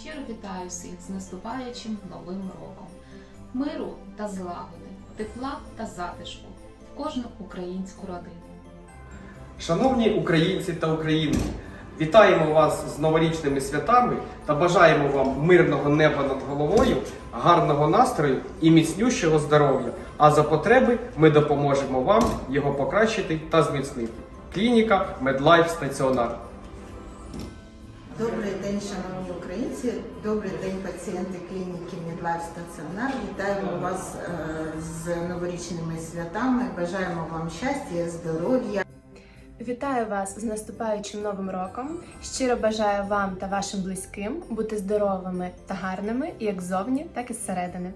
Щиро вітаю всіх з наступаючим новим роком. Миру та злагоди, тепла та затишку в кожну українську родину. Шановні українці та українки, вітаємо вас з новорічними святами та бажаємо вам мирного неба над головою, гарного настрою і міцнющого здоров'я. А за потреби ми допоможемо вам його покращити та зміцнити. Клініка Медлайф Стаціонар. Добрий день, шановні українці. Добрий день, пацієнти клініки Мідлайф Стаціонар. Вітаємо вас е, з новорічними святами. Бажаємо вам щастя, здоров'я. Вітаю вас з наступаючим новим роком. Щиро бажаю вам та вашим близьким бути здоровими та гарними як ззовні, так і зсередини.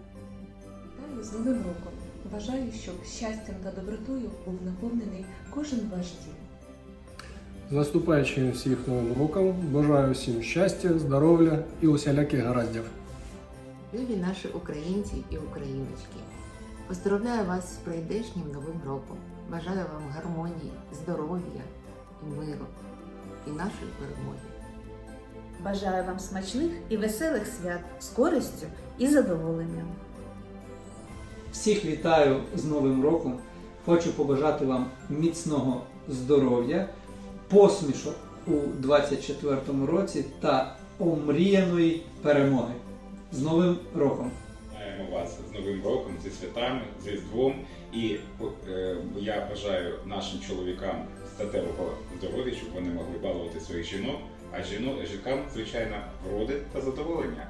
Вітаю з Новим роком! Бажаю, щоб щастям та добротою був наповнений кожен ваш дім. З наступаючим всіх новим роком бажаю всім щастя, здоров'я і усіляких гараздів. Любі наші українці і україночки, поздравляю вас з прийдешнім новим роком. Бажаю вам гармонії, здоров'я і миру і нашої перемоги. Бажаю вам смачних і веселих свят з користю і задоволенням. Всіх вітаю з Новим роком. Хочу побажати вам міцного здоров'я, посмішок у 24-му році та омріяної перемоги. З Новим роком! Вітаємо вас з Новим роком, зі святами, з Різдвом. І е, я бажаю нашим чоловікам статевого здоров'я, щоб вони могли балувати своїх жінок, а жінок, жінкам, звичайно, вроди та задоволення.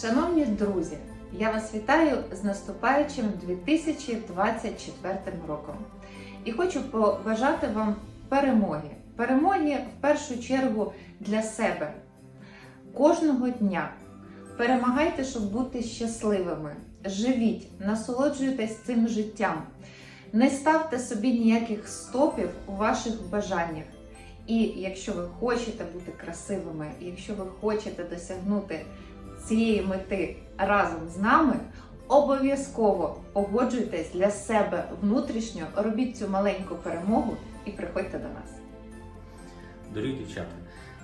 Шановні друзі, я вас вітаю з наступаючим 2024 роком. І хочу побажати вам перемоги. Перемоги в першу чергу для себе. Кожного дня перемагайте, щоб бути щасливими. Живіть, насолоджуйтесь цим життям. Не ставте собі ніяких стопів у ваших бажаннях. І якщо ви хочете бути красивими, і якщо ви хочете досягнути цієї мети разом з нами, обов'язково погоджуйтесь для себе внутрішньо, робіть цю маленьку перемогу і приходьте до нас. Дорогі дівчата,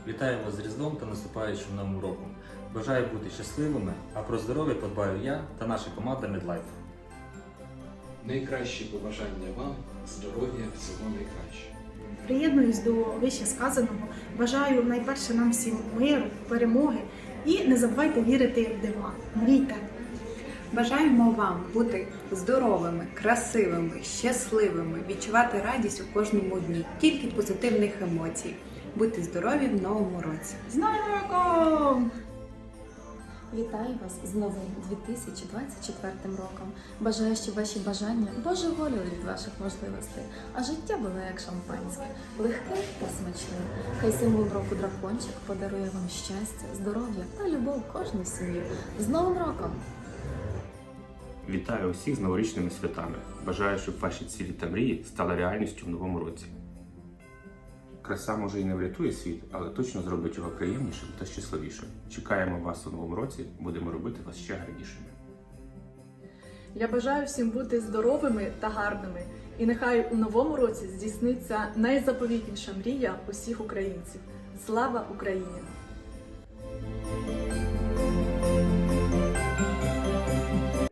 вітаємо з Різдвом та наступаючим новим роком. Бажаю бути щасливими, а про здоров'я подбаю я та наша команда Медлайф. Найкращі побажання вам, здоров'я, всього найкращого. Приєднуюсь до вище сказаного. Бажаю найперше нам всім миру, перемоги і не забувайте вірити в дива. Мрійте. Бажаємо вам бути здоровими, красивими, щасливими, відчувати радість у кожному дні, тільки позитивних емоцій. Будьте здорові в новому році. З Новим роком! Вітаю вас з новим 2024 роком. Бажаю, щоб ваші бажання божеволіли від ваших можливостей, а життя було як шампанське, легке та смачне. Хай символ року дракончик подарує вам щастя, здоров'я та любов кожну сім'ю. З Новим роком! Вітаю усіх з новорічними святами. Бажаю, щоб ваші цілі та мрії стали реальністю в новому році. Краса може і не врятує світ, але точно зробить його приємнішим та щасливішим. Чекаємо вас у новому році, будемо робити вас ще гарнішими. Я бажаю всім бути здоровими та гарними. І нехай у новому році здійсниться найзаповітніша мрія усіх українців. Слава Україні!